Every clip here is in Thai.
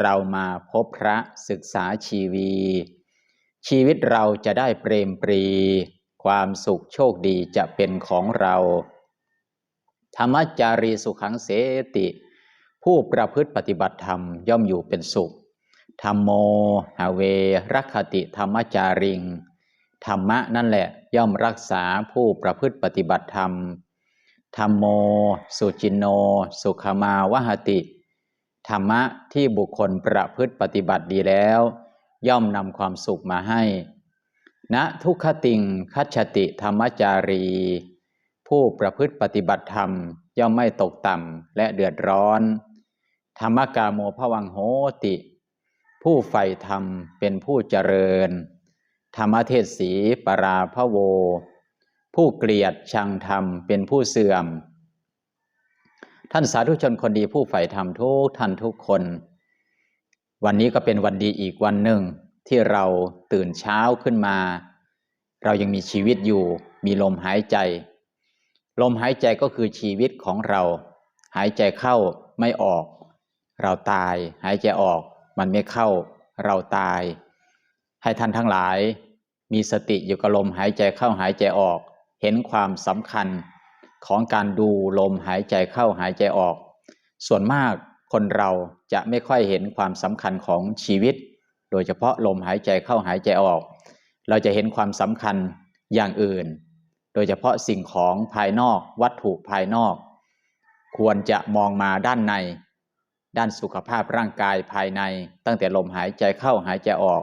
เรามาพบพระศึกษาชีวี ชีวิตเราจะได้เปรมปรี ความสุขโชคดีจะเป็นของเรา ธรรมจารีสุขังเสติ ผู้ประพฤติปฏิบัติธรรมย่อมอยู่เป็นสุข ธรรมโมหาเวรักขติธรรมจาริง ธรรมะนั่นแหละย่อมรักษาผู้ประพฤติปฏิบัติธรรมธรรมโม สุจินโน สุขมาวหติ ธรรมะที่บุคคลประพฤติปฏิบัติดีแล้ว ย่อมนำความสุขมาให้ณทุกขติงคัจฉติธรรมจารี ผู้ประพฤติปฏิบัติธรรม ย่อมไม่ตกต่ำและเดือดร้อน ธรรมกาโมภวังโหติ ผู้ใฝ่ธรรมเป็นผู้เจริญ ธรรมเทศสีปราพโว ผู้เกลียดชังธรรมเป็นผู้เสื่อม ท่านสาธุชนคนดีผู้ใฝ่ธรรมทุกท่านทุกคน วันนี้ก็เป็นวันดีอีกวันหนึ่งที่เราตื่นเช้าขึ้นมา เรายังมีชีวิตอยู่ มีลมหายใจ ลมหายใจก็คือชีวิตของเรา หายใจเข้าไม่ออก เราตาย หายใจออก มันไม่เข้า เราตาย ให้ท่านทั้งหลาย มีสติอยู่กับลมหายใจเข้าหายใจออก เห็นความสำคัญ ของการดูลมหายใจเข้าหายใจออก ส่วนมากคนเราจะไม่ค่อยเห็นความสำคัญของชีวิต โดยเฉพาะลมหายใจเข้าหายใจออก เราจะเห็นความสำคัญอย่างอื่น โดยเฉพาะสิ่งของภายนอกวัตถุภายนอก ควรจะมองมาด้านใน ด้านสุขภาพร่างกายภายใน ตั้งแต่ลมหายใจเข้าหายใจออก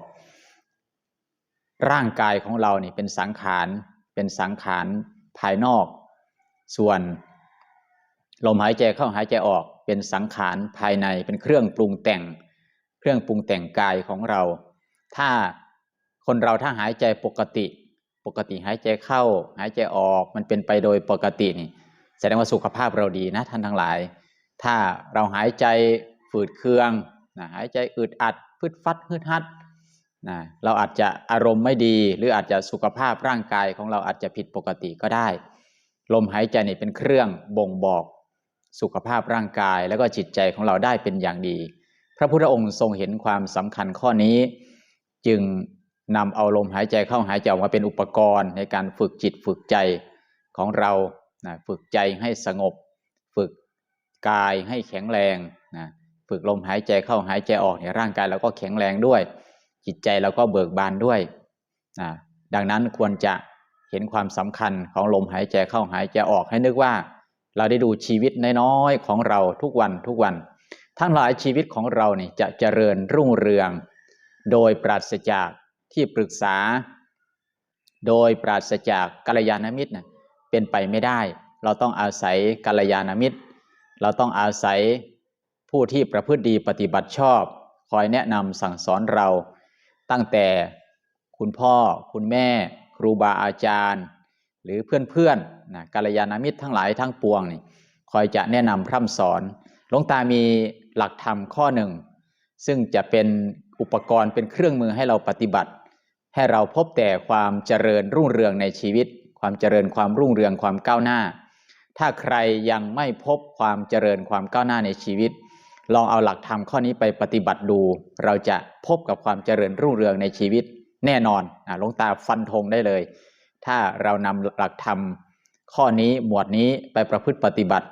ร่างกายของเรานี่เป็นสังขารเป็นสังขารภายนอก ส่วนลมหายใจเข้าหายใจออกเป็นสังขารภายในเป็นเครื่องปรุงแต่ง เครื่องปรุงแต่งกายของเรา ถ้าคนเราถ้าหายใจปกติ ปกติหายใจเข้า หายใจออกมันเป็นไปโดยปกตินี่ แสดงว่าสุขภาพเราดีนะท่านทั้งหลาย ถ้าเราหายใจฝืดเคืองนะหายใจอึดอัดฟึดฟัดฮึดฮัดนะเราอาจจะอารมณ์ไม่ดี หรืออาจจะสุขภาพร่างกายของเราอาจจะผิดปกติก็ได้ ลมหายใจนี่เป็นเครื่องบ่งบอกสุขภาพร่างกายแล้วก็จิตใจของเราได้เป็นอย่างดี พระพุทธองค์ทรงเห็นความสำคัญข้อนี้ จึงนำเอาลมหายใจเข้าหายใจออกมาเป็นอุปกรณ์ในการฝึกจิตฝึกใจของเรานะฝึกใจให้สงบ ฝึกกายให้แข็งแรงนะฝึกลมหายใจเข้าหายใจออกเนี่ยร่างกายเราก็แข็งแรงด้วย จิตใจเราก็เบิกบานด้วยนะดังนั้นควรจะ เห็นความสำคัญของลมหายใจเข้าหายใจออกให้นึกว่า เราได้ดูชีวิตน้อยๆของเราทุกวันทุกวัน ทั้งหลายชีวิตของเราเนี่ยจะเจริญรุ่งเรือง โดยปราศจากที่ปรึกษา โดยปราศจากกัลยาณมิตรนะเป็นไปไม่ได้ เราต้องอาศัยกัลยาณมิตร เราต้องอาศัยผู้ที่ประพฤติดีปฏิบัติชอบ คอยแนะนำสั่งสอนเรา ตั้งแต่คุณพ่อคุณแม่ รูบาอาจารย์ หรือเพื่อนๆนะกัลยาณมิตรทั้งหลายทั้งปวงนี่คอยจะแนะนำพร่ำสอนหลวงตามีหลักธรรมข้อหนึ่ง ซึ่งจะเป็นอุปกรณ์เป็นเครื่องมือให้เราปฏิบัติ ให้เราพบแต่ความเจริญรุ่งเรืองในชีวิต ความเจริญความรุ่งเรืองความก้าวหน้า ถ้าใครยังไม่พบความเจริญความก้าวหน้าในชีวิต ลองเอาหลักธรรมข้อนี้ไปปฏิบัติดู เราจะพบกับความเจริญรุ่งเรืองในชีวิต แน่นอนหลวงตาฟันธงได้เลย ถ้าเรานำหลักธรรม ข้อนี้หมวดนี้ไปประพฤติปฏิบัติ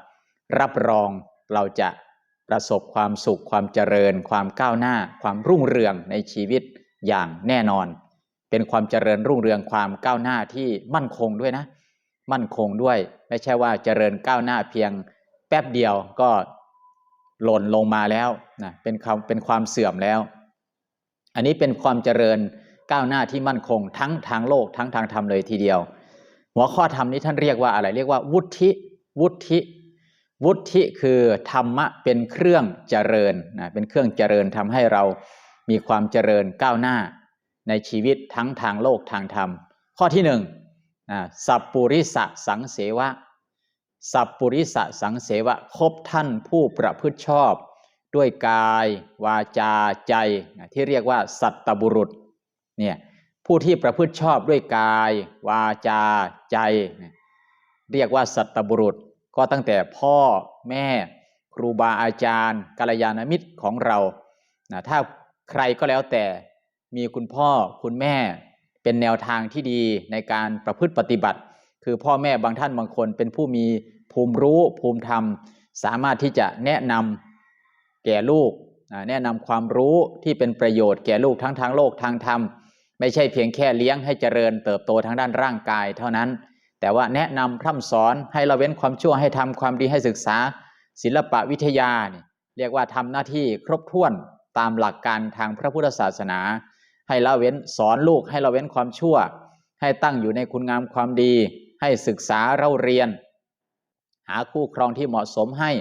รับรองเราจะประสบความสุขความเจริญ ความก้าวหน้า ความรุ่งเรืองในชีวิตอย่างแน่นอน เป็นความเจริญรุ่งเรืองความก้าวหน้าที่มั่นคงด้วยนะ มั่นคงด้วย ไม่ใช่ว่าเจริญก้าวหน้าเพียงแป๊บเดียวก็หล่นลงมาแล้วนะเป็นความเป็นความเสื่อมแล้ว อันนี้เป็นความเจริญ ก้าวหน้าที่มั่นคง ทั้งทางโลกทั้งทางธรรมเลยทีเดียว หัวข้อธรรมนี้ท่านเรียกว่าอะไรเรียกว่า วุฒิวุฒิวุฒิคือธรรมะเป็นเครื่องเจริญนะเป็นเครื่องเจริญทำให้เรามีความเจริญก้าวหน้า ในชีวิตทั้งทางโลกทางธรรม ข้อที่หนึ่งนะสัพปุริสะสังเสวะ สัพปุริสะสังเสวะคบท่านผู้ประพฤติชอบ ด้วยกาย วาจาใจนะที่เรียกว่า สัตตบุรุษ เนี่ยผู้ที่ประพฤติชอบด้วยกาย วาจาใจ เรียกว่าสัตบุรุษ ก็ตั้งแต่พ่อแม่ ครูบาอาจารย์กัลยาณมิตรของเรานะถ้าใครก็แล้วแต่มีคุณพ่อคุณแม่เป็นแนวทางที่ดีในการประพฤติปฏิบัติ คือพ่อแม่บางท่านบางคนเป็นผู้มีภูมิรู้ภูมิธรรม สามารถที่จะแนะนำแก่ลูก แนะนำความรู้ที่เป็นประโยชน์แก่ลูกทั้งทางโลกทางธรรม ไม่ใช่เพียงแค่เลี้ยงให้เจริญเติบโตทางด้านร่างกายเท่านั้น แต่ว่าแนะนำพร่ำสอนให้เราเว้นความชั่วให้ทำความดีให้ศึกษา ศิลปะวิทยาเนี่ยเรียกว่าทำหน้าที่ครบถ้วนตามหลักการทางพระพุทธศาสนา ให้ละเว้นสอนลูกให้ละเว้นความชั่ว ให้ตั้งอยู่ในคุณงามความดี ให้ศึกษาเร่าเรียน หาคู่ครองที่เหมาะสมให้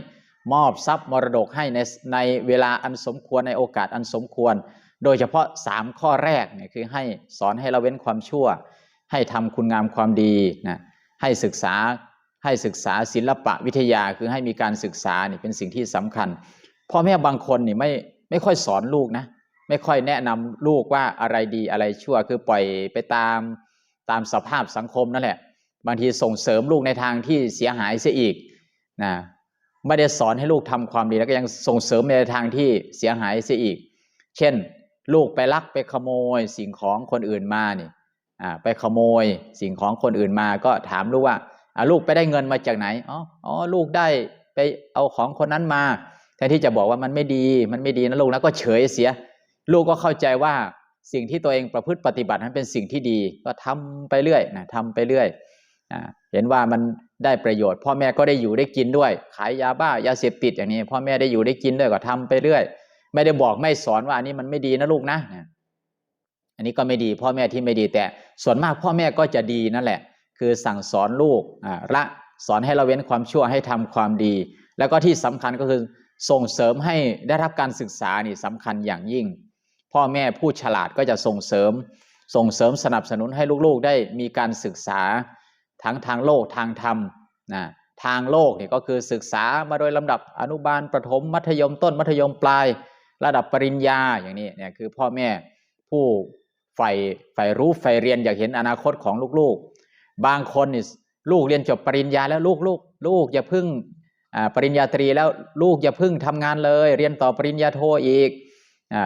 มอบทรัพย์มรดกให้ในในเวลาอันสมควรในโอกาสอันสมควร โดยเฉพาะ 3 ข้อแรกเนี่ยคือให้สอนให้เราเว้นความชั่ว ให้ทำคุณงามความดีนะให้ศึกษาให้ศึกษาศิลปะวิทยาคือให้มีการศึกษานี่เป็นสิ่งที่สำคัญพ่อแม่บางคนนี่ไม่ไม่ค่อยสอนลูกนะไม่ค่อยแนะนำลูกว่าอะไรดีอะไรชั่วคือปล่อยไปตามตามสภาพสังคมนั่นแหละ บางทีส่งเสริมลูกในทางที่เสียหายเสียอีกนะไม่ได้สอนให้ลูกทำความดีแล้วก็ยังส่งเสริมในทางที่เสียหายเสียอีก เช่น ลูกไปลักไปขโมยสิ่งของคนอื่นมานี่อ่าไปขโมยสิ่งของคนอื่นมาก็ถามลูกว่าอ่าลูกไปได้เงินมาจากไหนอ๋ออ๋อลูกได้ไปเอาของคนนั้นมาแทนที่จะบอกว่ามันไม่ดีมันไม่ดีนะลูกนะก็เฉยเสีย ลูกก็เข้าใจว่าสิ่งที่ตัวเองประพฤติปฏิบัตินั้นเป็นสิ่งที่ดี ก็ทำไปเรื่อยนะทำไปเรื่อยเห็นว่ามันได้ประโยชน์ พ่อแม่ก็ได้อยู่ได้กินด้วย ขายยาบ้ายาเสพติดอย่างนี้ พ่อแม่ได้อยู่ได้กินด้วยก็ทำไปเรื่อย ไม่ได้บอกไม่สอนว่าอันนี้มันไม่ดีนะลูกนะ อันนี้ก็ไม่ดี พ่อแม่ที่ไม่ดีแต่ส่วนมากพ่อแม่ก็จะดีนั่นแหละ คือสั่งสอนลูกละสอนให้เราเว้นความชั่วให้ทำความดี แล้วก็ที่สำคัญก็คือส่งเสริมให้ได้รับการศึกษานี่สำคัญอย่างยิ่ง พ่อแม่ผู้ฉลาดก็จะส่งเสริม ส่งเสริมสนับสนุนให้ลูกๆได้มีการศึกษาทั้งทางโลกทางธรรมนะทางโลกนี่ก็คือศึกษามาโดยลำดับอนุบาลประถมมัธยมต้นมัธยมปลาย ระดับปริญญาอย่างนี้เนี่ยคือพ่อแม่ผู้ใฝ่ใฝ่รู้ใฝ่เรียนอยากเห็นอนาคตของลูกๆ บางคนนี่ลูกเรียนจบปริญญาแล้วลูกลูกลูกอย่าพึ่งปริญญาตรีแล้วลูกอย่าพึ่งทำงานเลย เรียนต่อปริญญาโทอีก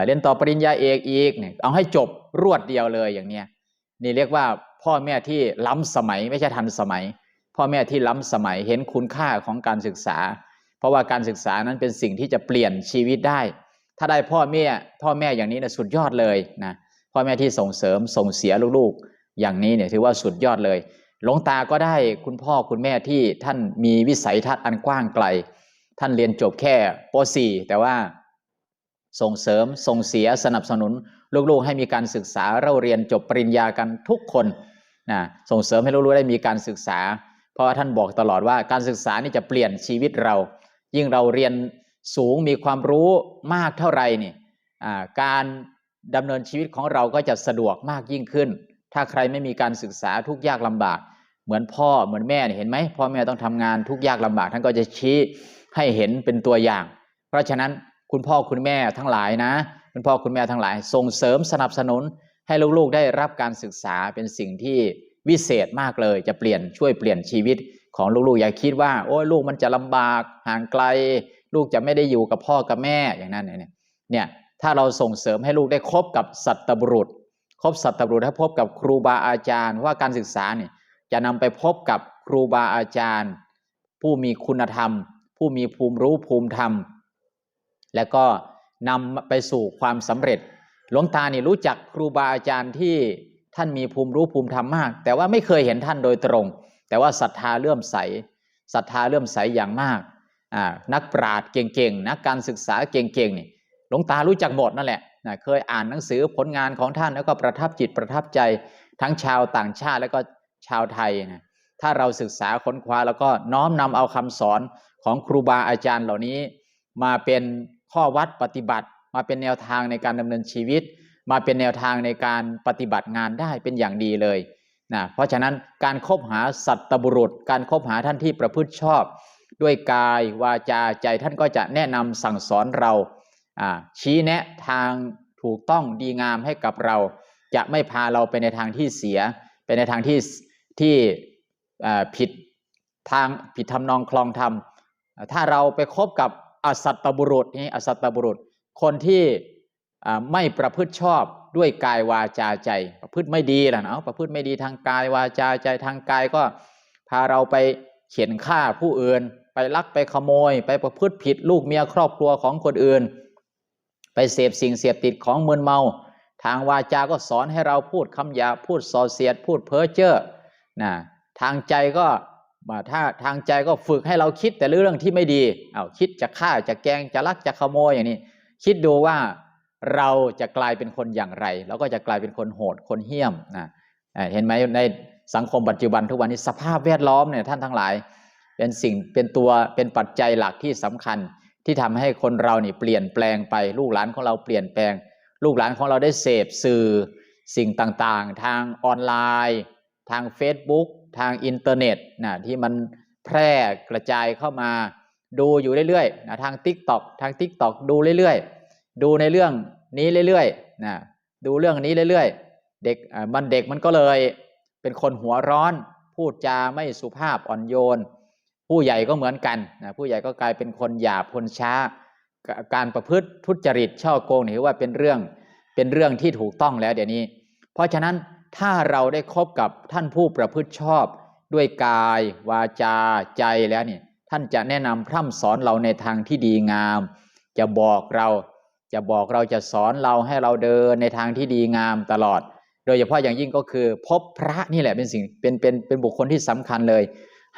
เรียนต่อปริญญาเอกอีกเนี่ยเอาให้จบรวดเดียวเลยอย่างเนี้ยนี่เรียกว่าพ่อแม่ที่ล้ำสมัยไม่ใช่ทันสมัย พ่อแม่ที่ล้ำสมัยเห็นคุณค่าของการศึกษา เพราะว่าการศึกษานั้นเป็นสิ่งที่จะเปลี่ยนชีวิตได้ ถ้าได้พ่อแม่พ่อแม่อย่างนี้นะสุดยอดเลยนะพ่อแม่ที่ส่งเสริมส่งเสียลูกๆ อย่างนี้เนี่ยถือว่าสุดยอดเลยหลวงตาก็ได้คุณพ่อคุณแม่ที่ท่านมีวิสัยทัศน์อันกว้างไกล ท่านเรียนจบแค่ป .4 แต่ว่าส่งเสริมส่งเสียสนับสนุนลูกๆ ให้มีการศึกษาเราเรียนจบปริญญากันทุกคนนะส่งเสริมให้ลูกๆได้มีการศึกษา เพราะว่าท่านบอกตลอดว่าการศึกษานี่จะเปลี่ยนชีวิตเรา ยิ่งเราเรียน สูงมีความรู้มากเท่าไหร่นี่การดำเนินชีวิตของเราก็จะสะดวกมากยิ่งขึ้น ถ้าใครไม่มีการศึกษาทุกยากลำบาก เหมือนพ่อเหมือนแม่เห็นไหมพ่อแม่ต้องทำงานทุกยากลำบาก ท่านก็จะชี้ให้เห็นเป็นตัวอย่าง เพราะฉะนั้นคุณพ่อคุณแม่ทั้งหลายนะ คุณพ่อคุณแม่ทั้งหลาย ส่งเสริมสนับสนุนให้ลูกๆได้รับการศึกษาเป็นสิ่งที่วิเศษมากเลย จะเปลี่ยนช่วยเปลี่ยนชีวิตของลูกๆอย่าคิดว่า โอ้ยลูกมันจะลำบากห่างไกล ลูกจะไม่ได้อยู่กับพ่อกับแม่อย่างนั้นเนี่ยเนี่ยถ้าเราส่งเสริมให้ลูกได้คบกับสัตบุรุษ คบสัตบุรุษถ้พบกับครูบาอาจารย์ว่าการศึกษาเนี่ยจะนำไปพบกับครูบาอาจารย์ ผู้มีคุณธรรม ผู้มีภูมิรู้ภูมิธรรม และก็นำไปสู่ความสำเร็จ หลวงตาเนี่ยรู้จักครูบาอาจารย์ที่ท่านมีภูมิรู้ภูมิธรรมมาก แต่ว่าไม่เคยเห็นท่านโดยตรง แต่ว่าศรัทธาเลื่อมใสศรัทธาเลื่อมใสอย่างมาก นักปราชญ์เก่งๆนักการศึกษาเก่งๆนี่หลวงตารู้จักหมดนั่นแหละนะเคยอ่านหนังสือผลงานของท่านแล้วก็ประทับจิตประทับใจทั้งชาวต่างชาติแล้วก็ชาวไทยนะถ้าเราศึกษาค้นคว้าแล้วก็น้อมนำเอาคำสอนของครูบาอาจารย์เหล่านี้ มาเป็นข้อวัดปฏิบัติ มาเป็นแนวทางในการดำเนินชีวิต มาเป็นแนวทางในการปฏิบัติงานได้เป็นอย่างดีเลยนะเพราะฉะนั้นการคบหาสัตตบุรุษ การคบหาท่านที่ประพฤติชอบ ด้วยกายวาจาใจท่านก็จะแนะนำสั่งสอนเรา ชี้แนะทางถูกต้องดีงามให้กับเรา จะไม่พาเราไปในทางที่เสีย ไปในทางที่ที่ผิดทางผิดทำนองคลองธรรม ถ้าเราไปคบกับอสัตตบุรุษนี่อสัตตบุรุษ คนที่ไม่ประพฤติชอบด้วยกายวาจาใจ ประพฤติไม่ดีล่ะเนาะประพฤติไม่ดีทางกายวาจาใจทางกายก็พาเราไปเขียนฆ่าผู้อื่น ไปลักไปขโมย ไปประพฤติผิดลูกเมียครอบครัวของคนอื่น ไปเสพสิ่งเสพติดของมึนเมา ทางวาจาก็สอนให้เราพูดคำหยาพูดส่อเสียด พูดเพ้อเจ้อนะทางใจก็ถ้าทางใจก็ฝึกให้เราคิดแต่เรื่องที่ไม่ดีเอาคิดจะฆ่าจะแกงจะลักจะขโมยอย่างนี้ คิดดูว่าเราจะกลายเป็นคนอย่างไรแล้วก็จะกลายเป็นคนโหดคนเหี้ยมนะเห็นไหมในสังคมปัจจุบันทุกวันนี้สภาพแวดล้อมเนี่ยท่านทั้งหลาย เป็นสิ่งเป็นตัวเป็นปัจจัยหลักที่สำคัญที่ทำให้คนเรานี่เปลี่ยนแปลงไป ลูกหลานของเราเปลี่ยนแปลง ลูกหลานของเราได้เสพสื่อสิ่งต่างๆ ทางออนไลน์ ทาง Facebook ทางอินเทอร์เน็ตนะที่มันแพร่กระจายเข้ามาดูอยู่เรื่อยๆนะทาง TikTok ทาง TikTok ดูเรื่อยๆ ดูในเรื่องนี้เรื่อยๆนะดูเรื่องนี้เรื่อยๆ เด็กมันเด็กมันก็เลย เป็นคนหัวร้อน พูดจาไม่สุภาพอ่อนโยน ผู้ใหญ่ก็เหมือนกันนะผู้ใหญ่ก็กลายเป็นคนหยาบคนช้า การประพฤติทุจริตช่อโกงถือว่าเป็นเรื่องเป็นเรื่องที่ถูกต้องแล้วเดี๋ยวนี้ เพราะฉะนั้นถ้าเราได้คบกับท่านผู้ประพฤติชอบด้วยกาย วาจาใจแล้วนี่ท่านจะแนะนำพร่ำสอนเราในทางที่ดีงาม จะบอกเราจะบอกเราจะสอนเราให้เราเดินในทางที่ดีงามตลอด โดยเฉพาะอย่างยิ่งก็คือ พบพระนี่แหละเป็นสิ่งเป็นเป็นเป็นบุคคลที่สำคัญเลย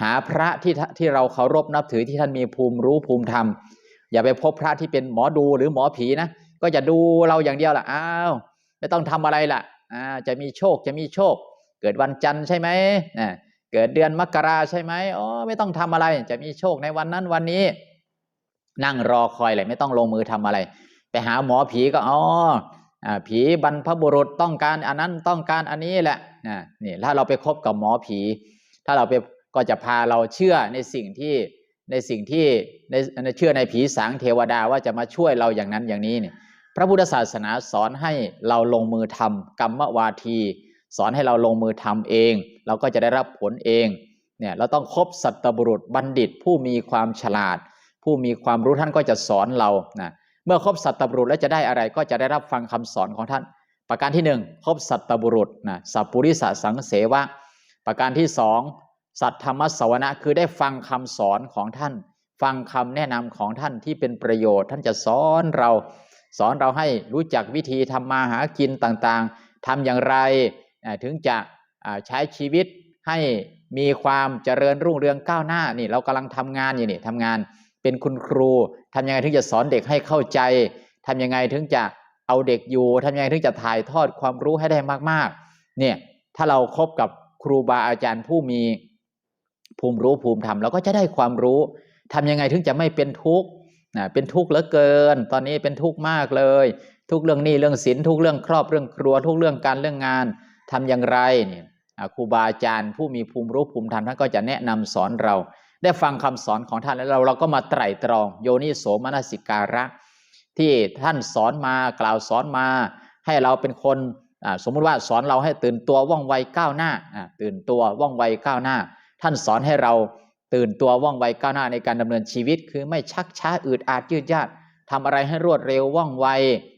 หาพระที่ที่เราเคารพนับถือที่ท่านมีภูมิรู้ภูมิธรรม อย่าไปพบพระที่เป็นหมอดูหรือหมอผีนะ ก็จะดูเราอย่างเดียวล่ะอ้าวไม่ต้องทำอะไรล่ะอ่าจะมีโชคจะมีโชค เกิดวันจันทร์ใช่ไหมนะเกิดเดือนมกราใช่ไหมอ๋อไม่ต้องทำอะไร จะมีโชคในวันนั้นวันนี้ นั่งรอคอยเลยไม่ต้องลงมือทำอะไร ไปหาหมอผีก็อ๋ออผีบรรพบุรุษต้องการอันนั้นต้องการอันนี้แหละนะนี่ถ้าเราไปคบกับหมอผี ถ้าเราไป ก็จะพาเราเชื่อในสิ่งที่ในสิ่งที่ในเชื่อในผีสางเทวดาว่าจะมาช่วยเราอย่างนั้นอย่างนี้เนี่ยพระพุทธศาสนาสอนให้เราลงมือทำกรรมวาที สอนให้เราลงมือทำเอง เราก็จะได้รับผลเองเนี่ยเราต้องคบสัตบุรุษบัณฑิต ผู้มีความฉลาด ผู้มีความรู้ท่านก็จะสอนเรานะเมื่อคบสัตบุรุษแล้วจะได้อะไรก็จะได้รับฟังคำสอนของท่าน ประการที่หนึ่งคบสัตบุรุษนะสัพปุริสสังเสวะ ประการที่สอง สัตธรรมสวนะคือได้ฟังคำสอนของท่าน ฟังคำแนะนำของท่านที่เป็นประโยชน์ ท่านจะสอนเรา สอนเราให้รู้จักวิธีทำมาหากินต่างๆทำอย่างไรถึงจะใช้ชีวิตให้มีความเจริญรุ่งเรืองก้าวหน้านี่เรากำลังทำงานอยู่นี่ทำงานเป็นคุณครูทำยังไงถึงจะสอนเด็กให้เข้าใจทำยังไงถึงจะเอาเด็กอยู่ทำยังไงถึงจะถ่ายทอดความรู้ให้ได้มากๆเนี่ยถ้าเราครบกับครูบาอาจารย์ผู้มี ภูมิรู้ภูมิธรรมเราก็จะได้ความรู้ทำยังไงถึงจะไม่เป็นทุกข์นะเป็นทุกข์เหลือเกิน ตอนนี้เป็นทุกข์มากเลย ทุกเรื่องหนี้เรื่องสินทุกเรื่องครอบเรื่องครัว ทุกเรื่องการเรื่องงานทำอย่างไรเนี่ยครูบาอาจารย์ผู้มีภูมิรู้ภูมิธรรมท่านก็จะแนะนำสอนเรา ได้ฟังคำสอนของท่านแล้วเราเราก็มาไตร่ตรอง โยนิโสมนสิการะ ที่ท่านสอนมากล่าวสอนมา ให้เราเป็นคนสมมุติว่าสอนเราให้ตื่นตัวว่องไวก้าวหน้าตื่นตัวว่องไวก้าวหน้า ท่านสอนให้เราตื่นตัวว่องไวก้าวหน้าในการดำเนินชีวิต คือไม่ชักช้าอืดอาดยืดยาดทำอะไรให้รวดเร็วว่องไว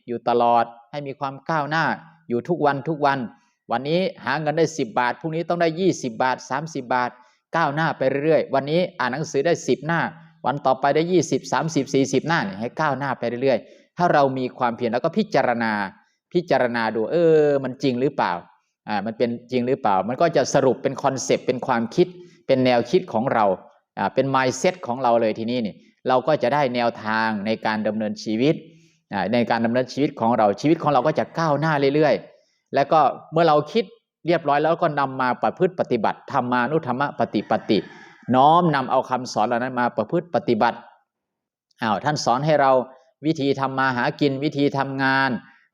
อยู่ตลอด ให้มีความก้าวหน้า อยู่ทุกวันทุกวัน วันนี้หาเงินได้ 10 บาทพรุ่งนี้ต้องได้ 20 บาท 30 บาท ก้าวหน้าไปเรื่อยๆ วันนี้อ่านหนังสือได้ 10 หน้า วันต่อไปได้ 20 30 40 หน้าเนี่ยให้ก้าวหน้าไปเรื่อยๆ ถ้าเรามีความเพียรแล้วก็พิจารณา พิจารณาดูเออ มันจริงหรือเปล่าอ่ามันเป็นจริงหรือเปล่า มันก็จะสรุปเป็นคอนเซปต์เป็นความคิด เป็นแนวคิดของเราอ่าเป็น mindset ของเราเลยทีนี้นี่เราก็จะได้แนวทางในการดำเนินชีวิตอ่าในการดำเนินชีวิตของเราชีวิตของเราก็จะก้าวหน้าเรื่อยๆ แล้วก็เมื่อเราคิดเรียบร้อยแล้วก็นำมาประพฤติปฏิบัติธรรมานุธรรมปฏิปฏิ น้อมนำเอาคำสอนเหล่านั้นมาประพฤติปฏิบัติอ้าวท่านสอนให้เราวิธีทำมาหากินวิธีทำงาน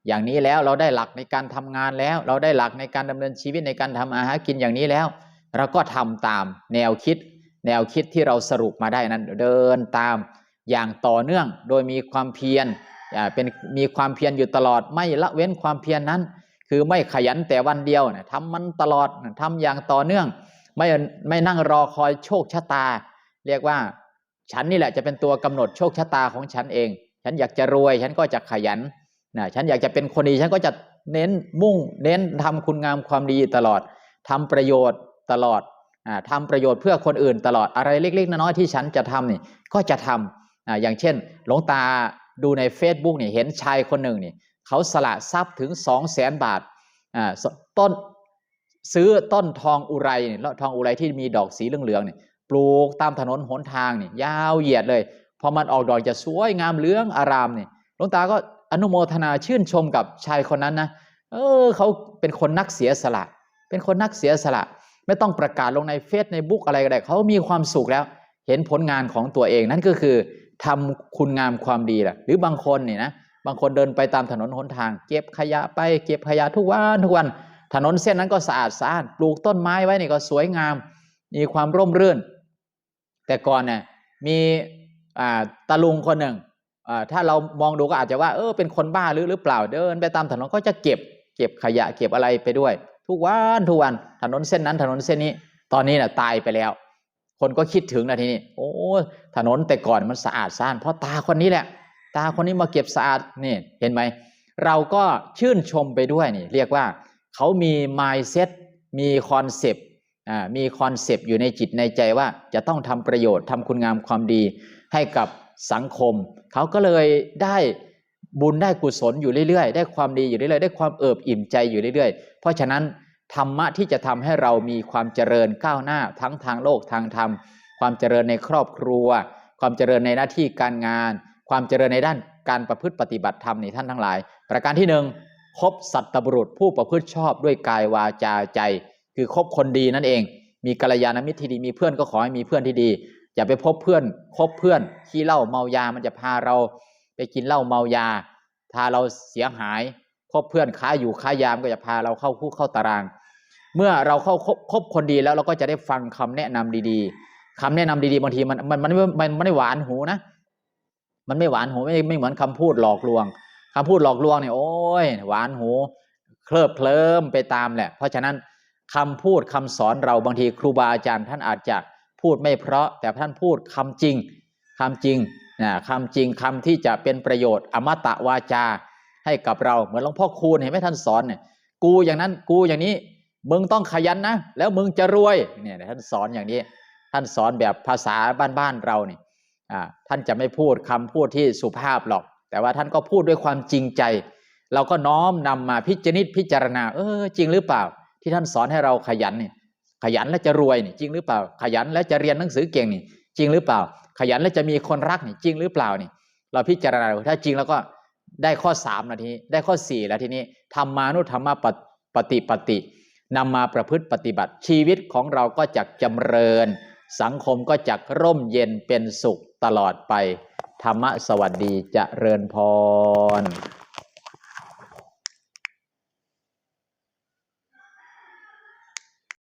อย่างนี้แล้วเราได้หลักในการทำงานแล้ว เราได้หลักในการดำเนินชีวิตในการทำมาหากินอย่างนี้แล้ว เราก็ทำตามแนวคิด แนวคิดที่เราสรุปมาได้นั้นเดินตามอย่างต่อเนื่องโดยมีความเพียรเป็นมีความเพียรอยู่ตลอดไม่ละเว้นความเพียรนนั้น คือไม่ขยันแต่วันเดียวนะทำมันตลอดทำอย่างต่อเนื่องไม่ไม่นั่งรอคอยโชคชะตา เรียกว่า ฉันนี่แหละจะเป็นตัวกำหนดโชคชะตาของฉันเอง ฉันอยากจะรวย ฉันก็จะขยันนะฉันอยากจะเป็นคนดี ฉันก็จะเน้นมุ่ง เน้นทำคุณงามความดีตลอดทำประโยชน์ ตลอดอ่าทำประโยชน์เพื่อคนอื่นตลอดอะไรเล็กๆน้อยๆที่ฉันจะทำนี่ก็จะทำออย่างเช่น หลวงตาดูใน Facebook นี่เห็นชายคนหนึ่งนี่เขาสละทรัพย์ถึงสองแสนบาทต้นซื้อต้นทองอุไรนี่ทองอุไรที่มีดอกสีเหลืองๆนี่ปลูกตามถนนหนทางนี่ยาวเหยียดเลยพอมันออกดอกจะสวยงามเหลืองอารามนี่หลวงตาก็อนุโมทนาชื่นชมกับชายคนนั้นนะเออเขาเป็นคนนักเสียสละ เป็นคนนักเสียสละ ไม่ต้องประกาศลงในเฟซในบุ๊กอะไรก็ได้เขามีความสุขแล้ว เห็นผลงานของตัวเองนั่นก็คือทำคุณงามความดีแหละหรือบางคนนี่นะบางคนเดินไปตามถนนหนทาง เก็บขยะไปเก็บขยะทุกวันทุกวัน ถนนเส้นนั้นก็สะอาดสะอาดปลูกต้นไม้ไว้นี่ก็สวยงาม มีความร่มรื่น แต่ก่อนเนี่ยมีตาลุงคนหนึ่งถ้าเรามองดูก็อาจจะว่าเออเป็นคนบ้าหรือหรือเปล่าเดิน ไปตามถนนก็จะเก็บ เก็บขยะเก็บอะไรไปด้วย ทุกวันทุกวันถนนเส้นนั้นถนนเส้นนี้ ตอนนี้น่ะตายไปแล้ว คนก็คิดถึงนะทีนี้ โอ้ถนนแต่ก่อนมันสะอาดสะอาดเพราะตาคนนี้แหละ ตาคนนี้มาเก็บสะอาดนี่เห็นไหมเราก็ชื่นชมไปด้วยนี่ เรียกว่าเขามี mindset มีคอนเซปต์อ่ามีคอนเซปต์อยู่ในจิตในใจว่าจะต้องทำประโยชน์ทำคุณงามความดีให้กับสังคม เขาก็เลยได้ บุญได้กุศลอยู่เรื่อยๆ ได้ความดีอยู่เรื่อยๆ ได้ความเอิบอิ่มใจอยู่เรื่อยๆ เพราะฉะนั้นธรรมะที่จะทำให้เรามีความเจริญก้าวหน้าทั้งทางโลกทางธรรม ความเจริญในครอบครัว ความเจริญในหน้าที่การงาน ความเจริญในด้านการประพฤติปฏิบัติธรรมนี่ท่านทั้งหลาย ประการที่หนึ่งคบสัตบุรุษผู้ประพฤติชอบด้วยกายวาจาใจ คือคบคนดีนั่นเอง มีกัลยาณมิตรที่ดีมีเพื่อนก็ขอให้มีเพื่อนที่ดี อย่าไปพบเพื่อน คบเพื่อนขี้เหล้าเมายามันจะพาเรา ไปกินเหล้าเมายาพาเราเสียหายคบเพื่อนค้าอยู่ค้ายามก็จะพาเราเข้าคุกเข้าตาราง เมื่อเราเข้าคบคบคนดีแล้วเราก็จะได้ฟังคำแนะนำดีๆคำแนะนำดีๆบางทีมันมันมันมันมันไม่หวานหูนะมันไม่หวานหูไม่ไม่เหมือนคำพูดหลอกลวงคำพูดหลอกลวงเนี่ยโอ้ยหวานหู เคลิบเคลิ้มไปตามแหละ เพราะฉะนั้นคำพูดคำสอนเราบางทีครูบาอาจารย์ท่านอาจจะพูดไม่เพราะแต่ท่านพูดคำจริงคำจริง นะคำจริงคำที่จะเป็นประโยชน์อมตะวาจาให้กับเราเหมือนหลวงพ่อคูณเห็นไหมท่านสอนเนี่ยกูอย่างนั้นกูอย่างนี้มึงต้องขยันนะแล้วมึงจะรวยเนี่ยท่านสอนอย่างนี้ ท่านสอนแบบภาษาบ้านๆเราเนี่ยท่านจะไม่พูดคำพูดที่สุภาพหรอก แต่ว่าท่านก็พูดด้วยความจริงใจ เราก็น้อมนำมาพิจนิตพิจารณา เออ จริงหรือเปล่า ที่ท่านสอนให้เราขยันเนี่ยขยันแล้วจะรวยนี่จริงหรือเปล่า ขยันแล้วจะเรียนหนังสือเก่งนี่ จริงหรือเปล่า ขยันแล้วจะมีคนรักนี่จริงหรือเปล่านี่ เราพิจารณาถ้าจริงแล้วก็ได้ข้อสามนาทีได้ข้อสี่แล้วทีนี้ธรรมานุธรรมปปฏิปฏินำมาประพฤติปฏิบัติ ชีวิตของเราก็จะจำเริญ สังคมก็จะร่มเย็นเป็นสุขตลอดไป ธรรมะสวัสดีจะเริญพร